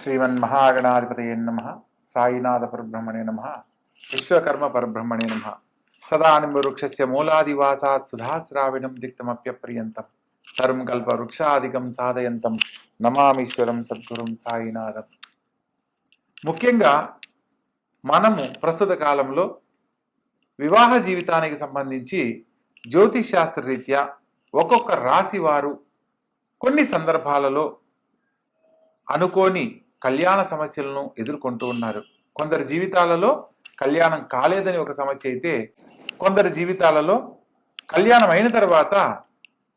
శ్రీమన్మహాగణాధిపతయ నమ సాయినాథ పరబ్రహ్మణే నమ విశ్వకర్మ పరబ్రహ్మణే నమ. సదానివృక్షస్య మూలాదివాసాత్ సుధాశ్రావిణం దిక్తమప్యప్రియంతం. తరుం కల్ప వృక్షాదికం సాధయంతం. నమామీశ్వరం సద్గురుం సాయినాథం. ముఖ్యంగా మనము ప్రస్తుత కాలంలో వివాహ జీవితానికి సంబంధించి జ్యోతిష్ శాస్త్ర రీత్యా ఒక్కొక్క రాశి వారు కొన్ని సందర్భాలలో అనుకోని కళ్యాణ సమస్యలను ఎదుర్కొంటూ ఉన్నారు. కొందరి జీవితాలలో కళ్యాణం కాలేదని ఒక సమస్య అయితే కొందరి జీవితాలలో కళ్యాణం అయిన తర్వాత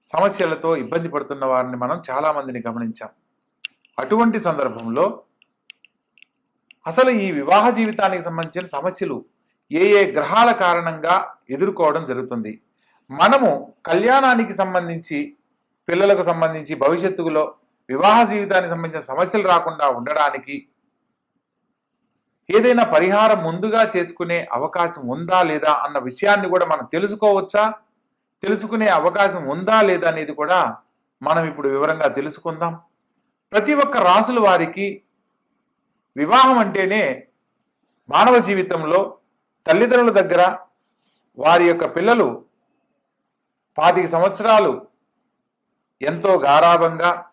సమస్యలతో ఇబ్బంది పడుతున్న వారిని మనం చాలా మందిని గమనించాం. అటువంటి సందర్భంలో అసలు ఈ వివాహ జీవితానికి సంబంధించిన సమస్యలు ఏ ఏ గ్రహాల కారణంగా ఎదుర్కోవడం జరుగుతుంది? మనము కళ్యాణానికి సంబంధించి పిల్లలకు సంబంధించి భవిష్యత్తులో వివాహ జీవితానికి సంబంధించిన సమస్యలు రాకుండా ఉండడానికి ఏదైనా పరిహారం ముందుగా చేసుకునే అవకాశం ఉందా లేదా అన్న విషయాన్ని కూడా మనం తెలుసుకోవచ్చా? తెలుసుకునే అవకాశం ఉందా లేదా అనేది కూడా మనం ఇప్పుడు వివరంగా తెలుసుకుందాం. ప్రతి ఒక్క రాసుల వారికి వివాహం అంటేనే మానవ జీవితంలో తల్లిదండ్రుల దగ్గర వారి యొక్క పిల్లలు పాతిక సంవత్సరాలు ఎంతో గారాభంగా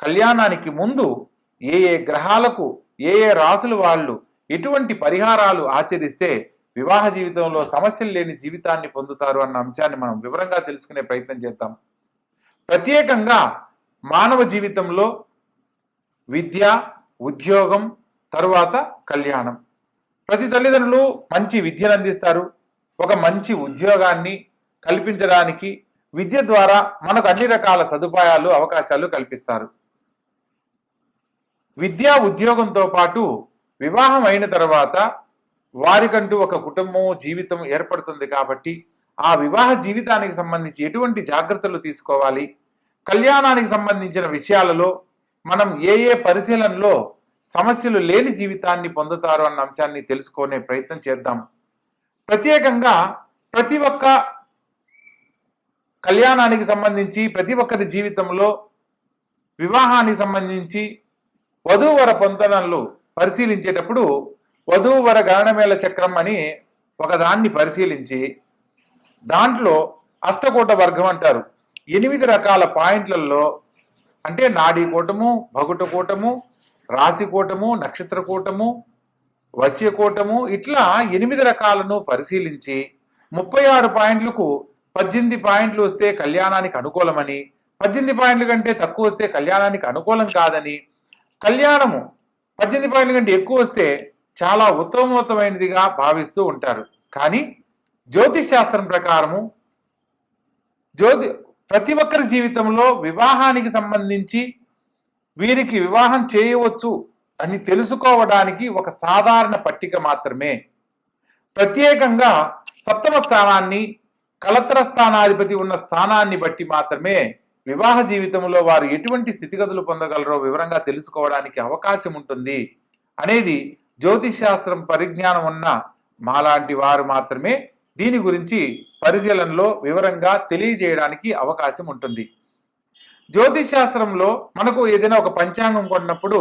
కళ్యాణానికి ముందు ఏ ఏ గ్రహాలకు ఏ ఏ రాసులు వాళ్ళు ఎటువంటి పరిహారాలు ఆచరిస్తే వివాహ జీవితంలో సమస్యలు లేని జీవితాన్ని పొందుతారు అన్న అంశాన్ని మనం వివరంగా తెలుసుకునే ప్రయత్నం చేద్దాం. ప్రత్యేకంగా మానవ జీవితంలో విద్య ఉద్యోగం తరువాత కళ్యాణం. ప్రతి తల్లిదండ్రులు మంచి విద్యను అందిస్తారు. ఒక మంచి ఉద్యోగాన్ని కల్పించడానికి విద్య ద్వారా మనకు అన్ని రకాల సదుపాయాలు అవకాశాలు కల్పిస్తారు. విద్యా ఉద్యోగంతో పాటు వివాహం అయిన తర్వాత వారికంటూ ఒక కుటుంబం జీవితం ఏర్పడుతుంది కాబట్టి ఆ వివాహ జీవితానికి సంబంధించి ఎటువంటి జాగ్రత్తలు తీసుకోవాలి? కళ్యాణానికి సంబంధించిన విషయాలలో మనం ఏ ఏ పరిశీలనలో సమస్యలు లేని జీవితాన్ని పొందుతారు అన్న అంశాన్ని తెలుసుకునే ప్రయత్నం చేద్దాం. ప్రత్యేకంగా ప్రతి ఒక్క కళ్యాణానికి సంబంధించి ప్రతి ఒక్కరి జీవితంలో వివాహానికి సంబంధించి వధూవర పొందనలు పరిశీలించేటప్పుడు వధూవర గణమేళ చక్రం అని ఒకదాన్ని పరిశీలించి దాంట్లో అష్టకూట వర్గం అంటారు. ఎనిమిది రకాల పాయింట్లలో అంటే నాడీ కూటము భగుట కూటము రాశి కూటము నక్షత్ర కూటము వశ్య కూటము ఇట్లా ఎనిమిది రకాలను పరిశీలించి ముప్పై ఆరు పాయింట్లకు పద్దెనిమిది పాయింట్లు వస్తే కళ్యాణానికి అనుకూలమని పద్దెనిమిది పాయింట్ల కంటే తక్కువ వస్తే కళ్యాణానికి అనుకూలం కాదని కళ్యాణము పద్దెనిమిది పాయింట్ల కంటే ఎక్కువ వస్తే చాలా ఉత్తమోత్తమైనదిగా భావిస్తూ ఉంటారు. కానీ జ్యోతిష్ శాస్త్రం ప్రకారము జ్యోతి ప్రతి ఒక్కరి జీవితంలో వివాహానికి సంబంధించి వీరికి వివాహం చేయవచ్చు అని తెలుసుకోవడానికి ఒక సాధారణ పట్టిక మాత్రమే. ప్రత్యేకంగా సప్తమ స్థానాన్ని కలత్ర స్థానాధిపతి ఉన్న స్థానాన్ని బట్టి మాత్రమే వివాహ జీవితంలో వారు ఎటువంటి స్థితిగతులు పొందగలరో వివరంగా తెలుసుకోవడానికి అవకాశం ఉంటుంది. అనేది జ్యోతిష్ శాస్త్రం పరిజ్ఞానం ఉన్న మాలాంటి వారు మాత్రమే దీని గురించి పరిశీలనలో వివరంగా తెలియజేయడానికి అవకాశం ఉంటుంది. జ్యోతిష్ శాస్త్రంలో మనకు ఏదైనా ఒక పంచాంగం కొన్నప్పుడు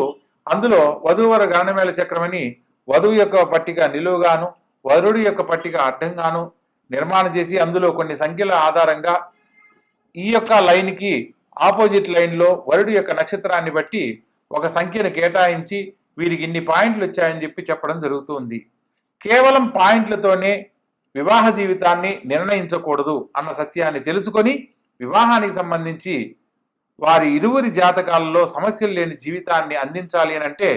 అందులో వధూవర గణమేళ చక్రమని వధువు యొక్క పట్టిక నిలువుగాను వరుడి యొక్క పట్టిక అడ్డంగాను నిర్మాణం చేసి అందులో కొన్ని సంఖ్యల ఆధారంగా ఈ యొక్క లైన్కి ఆపోజిట్ లైన్లో వరుడి యొక్క నక్షత్రాన్ని బట్టి ఒక సంఖ్యను కేటాయించి వీరికి ఇన్ని పాయింట్లు వచ్చాయని చెప్పి చెప్పడం జరుగుతుంది. కేవలం పాయింట్లతోనే వివాహ జీవితాన్ని నిర్ణయించకూడదు అన్న సత్యాన్ని తెలుసుకొని వివాహానికి సంబంధించి వారి ఇరువురి జాతకాలలో సమస్యలు లేని జీవితాన్ని అందించాలి అని అంటే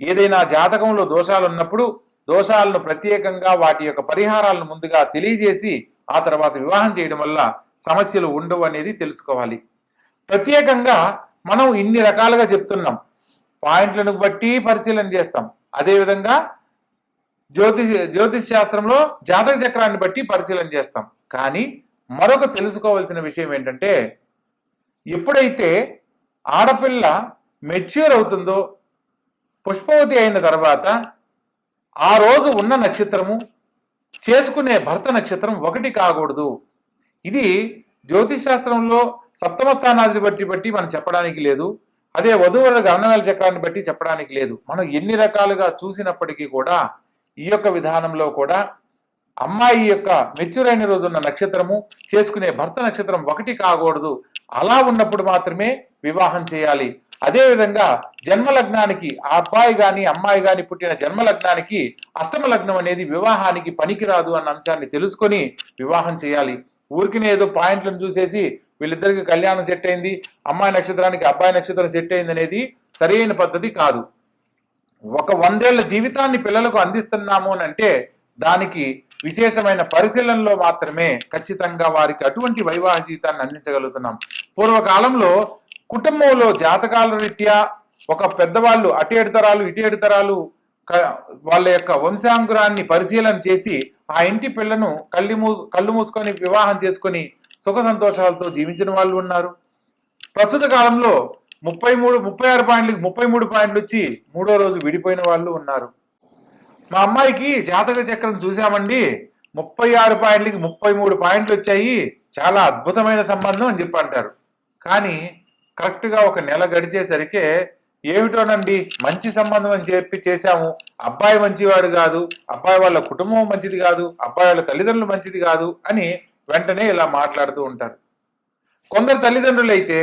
ఏదైనా జాతకంలో దోషాలు ఉన్నప్పుడు దోషాలను ప్రత్యేకంగా వాటి యొక్క పరిహారాలను ముందుగా తెలియజేసి ఆ తర్వాత వివాహం చేయడం వల్ల సమస్యలు ఉండవు అనేది తెలుసుకోవాలి. ప్రత్యేకంగా మనం ఇన్ని రకాలుగా చెప్తున్నాం. పాయింట్లను బట్టి పరిశీలన చేస్తాం. అదేవిధంగా జ్యోతిష్ జ్యోతిష్ శాస్త్రంలో జాతక చక్రాన్ని బట్టి పరిశీలన చేస్తాం. కానీ మరొక తెలుసుకోవాల్సిన విషయం ఏంటంటే ఎప్పుడైతే ఆడపిల్ల మెచ్యూర్ అవుతుందో పుష్పవతి అయిన తర్వాత ఆ రోజు ఉన్న నక్షత్రము చేసుకునే భర్త నక్షత్రం ఒకటి కాకూడదు. ఇది జ్యోతిష్ శాస్త్రంలో సప్తమ స్థానాన్ని బట్టి బట్టి మనం చెప్పడానికి లేదు. అదే వధువుల గణనాల చక్రాన్ని బట్టి చెప్పడానికి లేదు. మనం ఎన్ని రకాలుగా చూసినప్పటికీ కూడా ఈ యొక్క విధానంలో కూడా అమ్మాయి యొక్క మెచ్యూర్ అయిన రోజున్న నక్షత్రము చేసుకునే భర్త నక్షత్రం ఒకటి కాకూడదు. అలా ఉన్నప్పుడు మాత్రమే వివాహం చేయాలి. అదేవిధంగా జన్మ లగ్నానికి ఆ అబ్బాయి గాని అమ్మాయి గాని పుట్టిన జన్మ లగ్నానికి అష్టమ లగ్నం అనేది వివాహానికి పనికిరాదు అన్న అంశాన్ని తెలుసుకొని వివాహం చేయాలి. ఊరికినే ఏదో పాయింట్లను చూసేసి వీళ్ళిద్దరికి కళ్యాణం సెట్ అయింది అమ్మాయి నక్షత్రానికి అబ్బాయి నక్షత్రం సెట్ అయింది అనేది సరైన పద్ధతి కాదు. ఒక వందేళ్ళ జీవితాన్ని పిల్లలకు అందిస్తున్నాము అని అంటే దానికి విశేషమైన పరిశీలనలో మాత్రమే ఖచ్చితంగా వారికి అటువంటి వైవాహ జీవితాన్ని అందించగలుగుతున్నాం. పూర్వకాలంలో కుటుంబంలో జాతకాల రీత్యా ఒక పెద్దవాళ్ళు అటు ఏడు తరాలు ఇటు ఏడు తరాలు వాళ్ళ యొక్క వంశాంకురాన్ని పరిశీలన చేసి ఆ ఇంటి పిల్లను కళ్ళు మూ కళ్ళు మూసుకొని వివాహం చేసుకొని సుఖ సంతోషాలతో జీవించిన వాళ్ళు ఉన్నారు. ప్రస్తుత కాలంలో ముప్పై మూడు ముప్పై ఆరు పాయింట్లకి ముప్పై మూడు పాయింట్లు వచ్చి మూడో రోజు విడిపోయిన వాళ్ళు ఉన్నారు. మా అమ్మాయికి జాతక చక్రం చూసామండి ముప్పై ఆరు పాయింట్లకి ముప్పై మూడు పాయింట్లు వచ్చాయి. చాలా అద్భుతమైన సంబంధం అని చెప్పి అంటారు. కానీ కరెక్ట్గా ఒక నెల గడిచేసరికి ఏమిటోనండి? మంచి సంబంధం అని చెప్పి చేశాము. అబ్బాయి మంచివాడు కాదు. అబ్బాయి వాళ్ళ కుటుంబం మంచిది కాదు. అబ్బాయి వాళ్ళ తల్లిదండ్రులు మంచిది కాదు అని వెంటనే ఇలా మాట్లాడుతూ ఉంటారు. కొందరు తల్లిదండ్రులు అయితే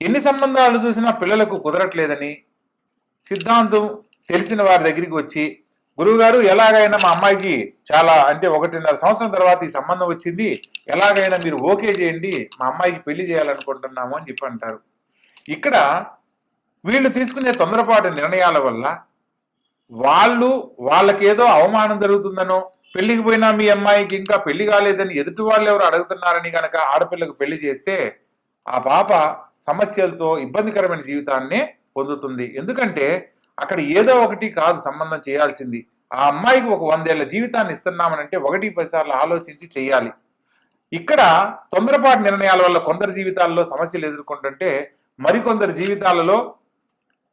ఎన్ని సంబంధాలు చూసినా పిల్లలకు కుదరట్లేదని సిద్ధాంతం తెలిసిన వారి దగ్గరికి వచ్చి గురువుగారు ఎలాగైనా మా అమ్మాయికి చాలా అంటే ఒకటిన్నర సంవత్సరం తర్వాత ఈ సంబంధం వచ్చింది. ఎలాగైనా మీరు ఓకే చేయండి. మా అమ్మాయికి పెళ్ళి చేయాలనుకుంటున్నాము అని చెప్పి అంటారు. ఇక్కడ వీళ్ళు తీసుకునే తొందరపాటు నిర్ణయాల వల్ల వాళ్ళు వాళ్ళకేదో అవమానం జరుగుతుందనో పెళ్ళికి పోయినా మీ అమ్మాయికి ఇంకా పెళ్ళి కాలేదని ఎదుటి వాళ్ళు ఎవరు అడుగుతున్నారని కనుక ఆడపిల్లకు పెళ్ళి చేస్తే ఆ పాప సమస్యలతో ఇబ్బందికరమైన జీవితాన్నే పొందుతుంది. ఎందుకంటే అక్కడ ఏదో ఒకటి కాదు సంబంధం చేయాల్సింది. ఆ అమ్మాయికి ఒక వందేళ్ళ జీవితాన్ని ఇస్తున్నామనంటే ఒకటి పది సార్లు ఆలోచించి చేయాలి. ఇక్కడ తొందరపాటు నిర్ణయాల వల్ల కొందరి జీవితాల్లో సమస్యలు ఎదుర్కొంటుంటే మరికొందరి జీవితాలలో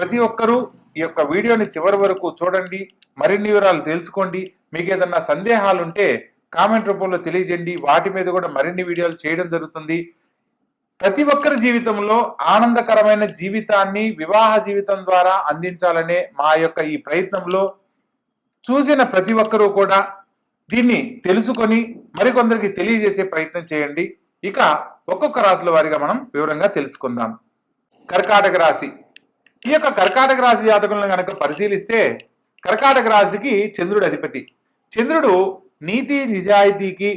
ప్రతి ఒక్కరూ ఈ యొక్క వీడియోని చివరి వరకు చూడండి మరిన్ని వివరాలు తెలుసుకోండి. మీకు ఏదన్నా సందేహాలు ఉంటే కామెంట్ రూపంలో తెలియజేయండి. వాటి మీద కూడా మరిన్ని వీడియోలు చేయడం జరుగుతుంది. ప్రతి ఒక్కరి జీవితంలో ఆనందకరమైన జీవితాన్ని వివాహ జీవితం ద్వారా అందించాలనే మా యొక్క ఈ ప్రయత్నంలో చూసిన ప్రతి ఒక్కరూ కూడా దీన్ని తెలుసుకొని మరికొందరికి తెలియజేసే ప్రయత్నం చేయండి. ఇక ఒక్కొక్క రాశుల వారిగా మనం వివరంగా తెలుసుకుందాం. కర్కాటక రాశి. ఈ యొక్క కర్కాటక రాశి జాతకులను కనుక పరిశీలిస్తే కర్కాటక రాశికి చంద్రుడు అధిపతి. చంద్రుడు నీతి నిజాయితీకి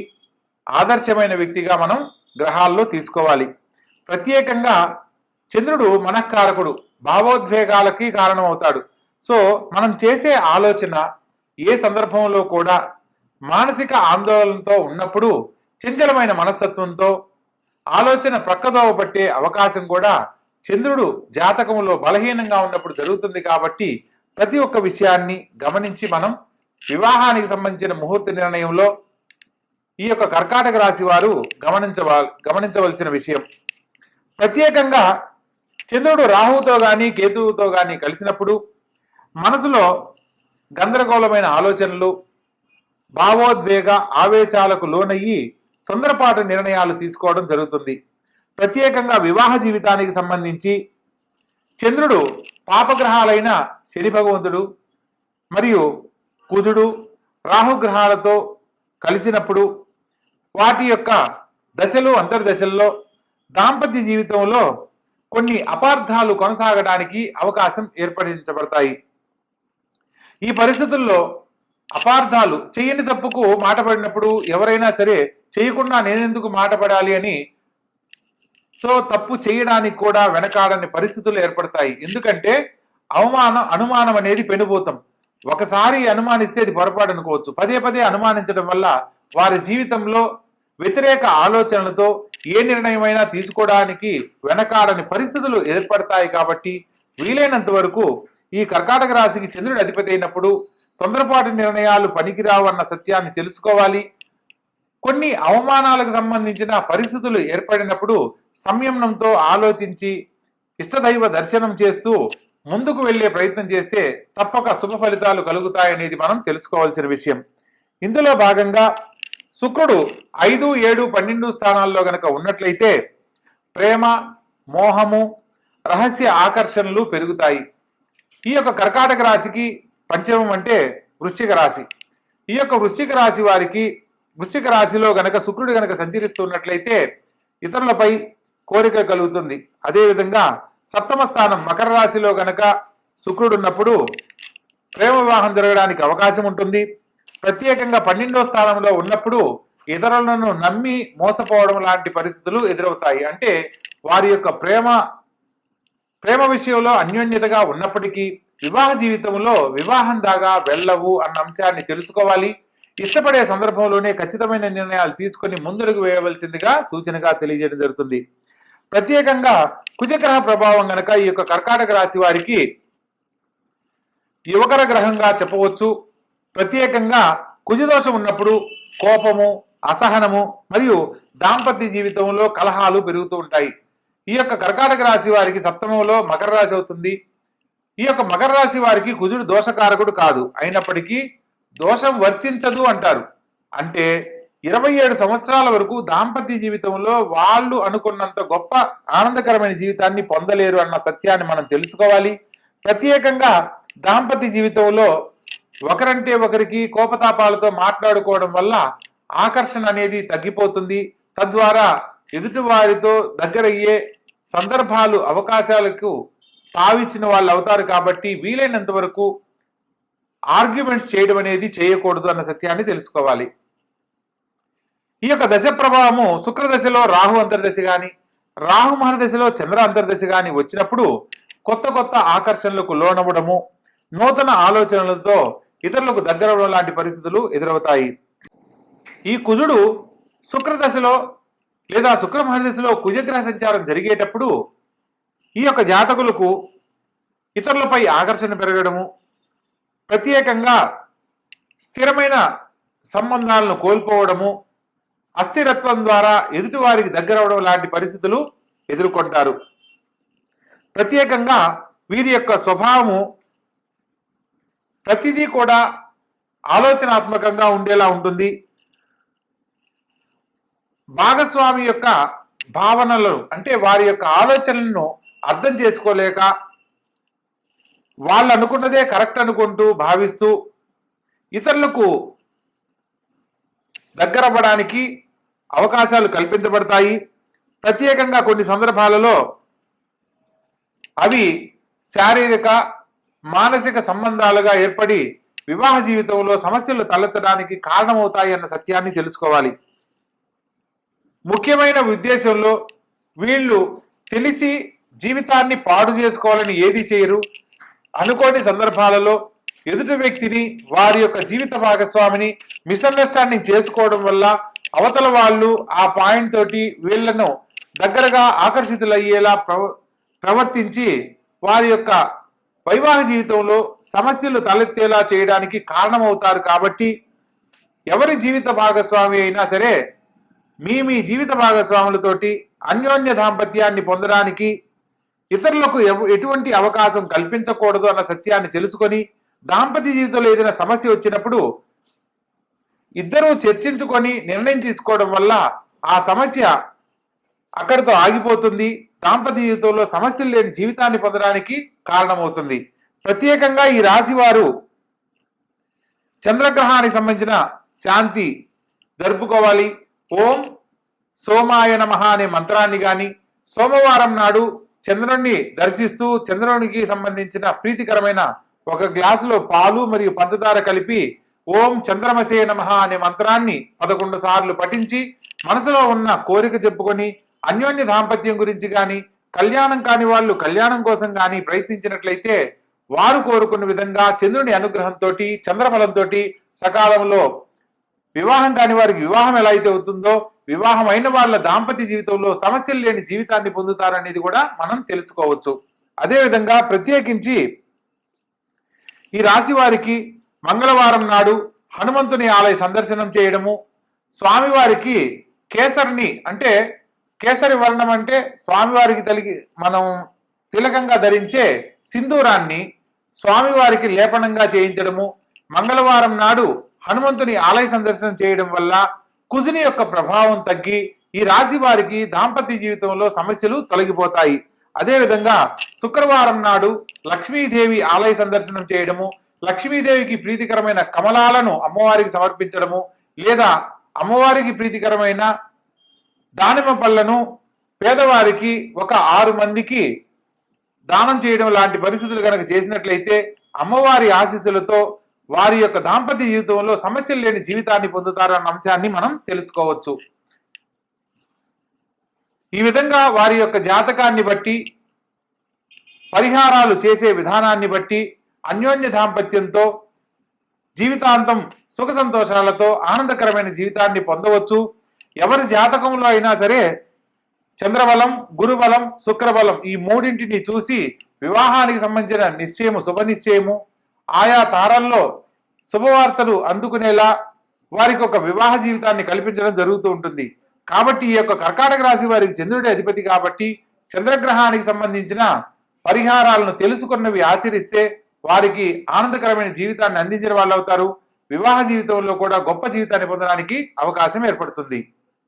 ఆదర్శమైన వ్యక్తిగా మనం గ్రహాల్లో తీసుకోవాలి. ప్రత్యేకంగా చంద్రుడు మనఃకారకుడు భావోద్వేగాలకి కారణమవుతాడు. సో మనం చేసే ఆలోచన ఏ సందర్భంలో కూడా మానసిక ఆందోళనతో ఉన్నప్పుడు చంచలమైన మనస్తత్వంతో ఆలోచన ప్రక్కదోవ పట్టే అవకాశం కూడా చంద్రుడు జాతకంలో బలహీనంగా ఉన్నప్పుడు జరుగుతుంది కాబట్టి ప్రతి ఒక్క విషయాన్ని గమనించి మనం వివాహానికి సంబంధించిన ముహూర్త నిర్ణయంలో ఈ యొక్క కర్కాటక రాశి వారు గమనించవ గమనించవలసిన విషయం. ప్రత్యేకంగా చంద్రుడు రాహువుతో కానీ కేతువుతో కానీ కలిసినప్పుడు మనసులో గందరగోళమైన ఆలోచనలు భావోద్వేగ ఆవేశాలకు లోనయ్యి తొందరపాటు నిర్ణయాలు తీసుకోవడం జరుగుతుంది. ప్రత్యేకంగా వివాహ జీవితానికి సంబంధించి చంద్రుడు పాపగ్రహాలైన శని భగవంతుడు మరియు కుజుడు రాహుగ్రహాలతో కలిసినప్పుడు వాటి యొక్క దశలు అంతర్దశల్లో దాంపత్య జీవితంలో కొన్ని అపార్థాలు కొనసాగడానికి అవకాశం ఏర్పడించబడతాయి. ఈ పరిస్థితుల్లో అపార్థాలు చేయని తప్పుకు మాట పడినప్పుడు ఎవరైనా సరే చేయకుండా నేనెందుకు మాట పడాలి అని సో తప్పు చేయడానికి కూడా వెనకాడని పరిస్థితులు ఏర్పడతాయి. ఎందుకంటే అవమానం అనుమానం అనేది పెనుభూతం. ఒకసారి అనుమానిస్తే అది పొరపాటు అనుకోవచ్చు. పదే పదే అనుమానించడం వల్ల వారి జీవితంలో వ్యతిరేక ఆలోచనలతో ఏ నిర్ణయమైనా తీసుకోవడానికి వెనకాడని పరిస్థితులు ఏర్పడతాయి కాబట్టి వీలైనంత వరకు ఈ కర్కాటక రాశికి చంద్రుడు అధిపతి అయినప్పుడు తొందరపాటు నిర్ణయాలు పనికిరావు అన్న సత్యాన్ని తెలుసుకోవాలి. కొన్ని అవమానాలకు సంబంధించిన పరిస్థితులు ఏర్పడినప్పుడు సంయమనంతో ఆలోచించి ఇష్టదైవ దర్శనం చేస్తూ ముందుకు వెళ్ళే ప్రయత్నం చేస్తే తప్పక శుభ ఫలితాలు కలుగుతాయనేది మనం తెలుసుకోవాల్సిన విషయం. ఇందులో భాగంగా శుక్రుడు ఐదు ఏడు పన్నెండు స్థానాల్లో గనక ఉన్నట్లయితే ప్రేమ మోహము రహస్య ఆకర్షణలు పెరుగుతాయి. ఈ యొక్క కర్కాటక రాశికి పంచమం అంటే వృశ్చిక రాశి. ఈ యొక్క వృశ్చిక రాశి వారికి వృశ్చిక రాశిలో గనక శుక్రుడు గనక సంచరిస్తున్నట్లయితే ఇతరులపై కోరిక కలుగుతుంది. అదేవిధంగా సప్తమ స్థానం మకర రాశిలో గనక శుక్రుడు ఉన్నప్పుడు ప్రేమ వివాహం జరగడానికి అవకాశం ఉంటుంది. ప్రత్యేకంగా పన్నెండో స్థానంలో ఉన్నప్పుడు ఇతరులను నమ్మి మోసపోవడం లాంటి పరిస్థితులు ఎదురవుతాయి. అంటే వారి యొక్క ప్రేమ ప్రేమ విషయంలో అన్యోన్యతగా ఉన్నప్పటికీ వివాహ జీవితంలో వివాహం దాకా వెళ్ళవు అన్న అంశాన్ని తెలుసుకోవాలి. ఇష్టపడే సందర్భంలోనే ఖచ్చితమైన నిర్ణయాలు తీసుకొని ముందడుగు వేయవలసిందిగా సూచనగా తెలియజేయడం జరుగుతుంది. ప్రత్యేకంగా కుజగ్రహ ప్రభావం గనక ఈ యొక్క కర్కాటక రాశి వారికి యువకర గ్రహంగా చెప్పవచ్చు. ప్రత్యేకంగా కుజదోషం ఉన్నప్పుడు కోపము అసహనము మరియు దాంపత్య జీవితంలో కలహాలు పెరుగుతూ ఉంటాయి. ఈ యొక్క కర్కాటక రాశి వారికి సప్తమంలో మకర రాశి అవుతుంది. ఈ యొక్క మకర రాశి వారికి కుజుడు దోషకారకుడు కాదు. అయినప్పటికీ దోషం వర్తించదు అంటారు. అంటే ఇరవై ఏడు సంవత్సరాల వరకు దాంపత్య జీవితంలో వాళ్ళు అనుకున్నంత గొప్ప ఆనందకరమైన జీవితాన్ని పొందలేరు అన్న సత్యాన్ని మనం తెలుసుకోవాలి. ప్రత్యేకంగా దాంపత్య జీవితంలో ఒకరంటే ఒకరికి కోపతాపాలతో మాట్లాడుకోవడం వల్ల ఆకర్షణ అనేది తగ్గిపోతుంది. తద్వారా ఎదుటి వారితో దగ్గరయ్యే సందర్భాలు అవకాశాలకు తావిచ్చిన వాళ్ళు అవుతారు కాబట్టి వీలైనంత వరకు ఆర్గ్యుమెంట్స్ చేయడం అనేది చేయకూడదు అన్న సత్యాన్ని తెలుసుకోవాలి. ఈ యొక్క దశ ప్రభావము శుక్రదశలో రాహు అంతర్దశ గాని రాహు మహర్దశలో చంద్ర అంతర్దశ గాని వచ్చినప్పుడు కొత్త కొత్త ఆకర్షణలకు లోనవ్వడము నూతన ఆలోచనలతో ఇతరులకు దగ్గరవడం లాంటి పరిస్థితులు ఎదురవుతాయి. ఈ కుజుడు శుక్రదశలో లేదా శుక్ర మహర్దశలో కుజగ్రహ సంచారం జరిగేటప్పుడు ఈ యొక్క జాతకులకు ఇతరులపై ఆకర్షణ పెరగడము ప్రత్యేకంగా స్థిరమైన సంబంధాలను కోల్పోవడము అస్థిరత్వం ద్వారా ఎదుటివారికి దగ్గరవడం లాంటి పరిస్థితులు ఎదుర్కొంటారు. ప్రత్యేకంగా వీరి యొక్క స్వభావము ప్రతిదీ కూడా ఆలోచనాత్మకంగా ఉండేలా ఉంటుంది. భాగస్వామి యొక్క భావనలను అంటే వారి యొక్క ఆలోచనలను అర్థం చేసుకోలేక వాళ్ళు అనుకున్నదే కరెక్ట్ అనుకుంటూ భావిస్తూ ఇతరులకు దగ్గరవ్వడానికి అవకాశాలు కల్పించబడతాయి. ప్రత్యేకంగా కొన్ని సందర్భాలలో అవి శారీరక మానసిక సంబంధాలుగా ఏర్పడి వివాహ జీవితంలో సమస్యలు తలెత్తడానికి కారణమవుతాయి అన్న సత్యాన్ని తెలుసుకోవాలి. ముఖ్యమైన ఉద్దేశంలో వీళ్ళు తెలిసి జీవితాన్ని పాడు చేసుకోవాలని ఏది చేయరు. అనుకోని సందర్భాలలో ఎదుటి వ్యక్తిని వారి యొక్క జీవిత భాగస్వామిని మిస్అండర్స్టాండింగ్ చేసుకోవడం వల్ల అవతల వాళ్ళు ఆ పాయింట్ తోటి వీళ్ళను దగ్గరగా ఆకర్షితులయ్యేలా ప్రవ ప్రవర్తించి వారి యొక్క వైవాహిక జీవితంలో సమస్యలు తలెత్తేలా చేయడానికి కారణమవుతారు కాబట్టి ఎవరి జీవిత భాగస్వామి అయినా సరే మీ మీ జీవిత భాగస్వాములతోటి అన్యోన్య దాంపత్యాన్ని పొందడానికి ఇతరులకు ఎటువంటి అవకాశం కల్పించకూడదు అన్న సత్యాన్ని తెలుసుకొని దాంపత్య జీవితంలో ఏదైనా సమస్య వచ్చినప్పుడు ఇద్దరూ చర్చించుకొని నిర్ణయం తీసుకోవడం వల్ల ఆ సమస్య అక్కడితో ఆగిపోతుంది. దాంపత్య జీవితంలో సమస్యలు లేని జీవితాన్ని పొందడానికి కారణమవుతుంది. ప్రత్యేకంగా ఈ రాశి వారు చంద్రగ్రహానికి సంబంధించిన శాంతి జరుపుకోవాలి. ఓం సోమాయ నమ అనే మంత్రాన్ని కానీ సోమవారం నాడు చంద్రుణ్ణి దర్శిస్తూ చంద్రునికి సంబంధించిన ప్రీతికరమైన ఒక గ్లాసులో పాలు మరియు పంచదార కలిపి ఓం చంద్రమసే నమః అనే మంత్రాన్ని పదకొండు సార్లు పఠించి మనసులో ఉన్న కోరిక చెప్పుకొని అన్యోన్య దాంపత్యం గురించి కానీ కళ్యాణం కాని వాళ్ళు కళ్యాణం కోసం కానీ ప్రయత్నించినట్లయితే వారు కోరుకున్న విధంగా చంద్రుని అనుగ్రహంతో చంద్రఫలంతో సకాలంలో వివాహం కాని వారికి వివాహం ఎలా అయితే అవుతుందో వివాహం అయిన వాళ్ళ దాంపత్య జీవితంలో సమస్యలు లేని జీవితాన్ని పొందుతారనేది కూడా మనం తెలుసుకోవచ్చు. అదేవిధంగా ప్రత్యేకించి ఈ రాశి వారికి మంగళవారం నాడు హనుమంతుని ఆలయ సందర్శనం చేయడము స్వామివారికి కేసరిని అంటే కేసరి వర్ణం అంటే స్వామివారికి తలిగి మనం తిలకంగా ధరించే సింధూరాన్ని స్వామివారికి లేపనంగా చేయించడము మంగళవారం నాడు హనుమంతుని ఆలయ సందర్శనం చేయడం వల్ల కుజుని యొక్క ప్రభావం తగ్గి ఈ రాశి వారికి దాంపత్య జీవితంలో సమస్యలు తొలగిపోతాయి. అదేవిధంగా శుక్రవారం నాడు లక్ష్మీదేవి ఆలయ సందర్శనం చేయడము లక్ష్మీదేవికి ప్రీతికరమైన కమలాలను అమ్మవారికి సమర్పించడము లేదా అమ్మవారికి ప్రీతికరమైన దానిమ్మ పళ్ళను పేదవారికి ఒక ఆరు మందికి దానం చేయడం లాంటి పరిస్థితులు కనుక చేసినట్లయితే అమ్మవారి ఆశీస్సులతో వారి యొక్క దాంపత్య జీవితంలో సమస్యలు లేని జీవితాన్ని పొందుతారన్న అంశాన్ని మనం తెలుసుకోవచ్చు. ఈ విధంగా వారి యొక్క జాతకాన్ని బట్టి పరిహారాలు చేసే విధానాన్ని బట్టి అన్యోన్య దాంపత్యంతో జీవితాంతం సుఖ సంతోషాలతో ఆనందకరమైన జీవితాన్ని పొందవచ్చు. ఎవరి జాతకంలో అయినా సరే చంద్రబలం గురుబలం శుక్రబలం ఈ మూడింటిని చూసి వివాహానికి సంబంధించిన నిశ్చయము శుభ నిశ్చయము ఆయా తారల్లో శుభవార్తలు అందుకునేలా వారికి ఒక వివాహ జీవితాన్ని కల్పించడం జరుగుతూ ఉంటుంది. కాబట్టి ఈ యొక్క కర్కాటక రాశి వారికి చంద్రుడి అధిపతి కాబట్టి చంద్రగ్రహానికి సంబంధించిన పరిహారాలను తెలుసుకున్నవి ఆచరిస్తే వారికి ఆనందకరమైన జీవితాన్ని అందించిన వాళ్ళు అవుతారు వివాహ జీవితంలో కూడా గొప్ప జీవితాన్ని పొందడానికి అవకాశం ఏర్పడుతుంది.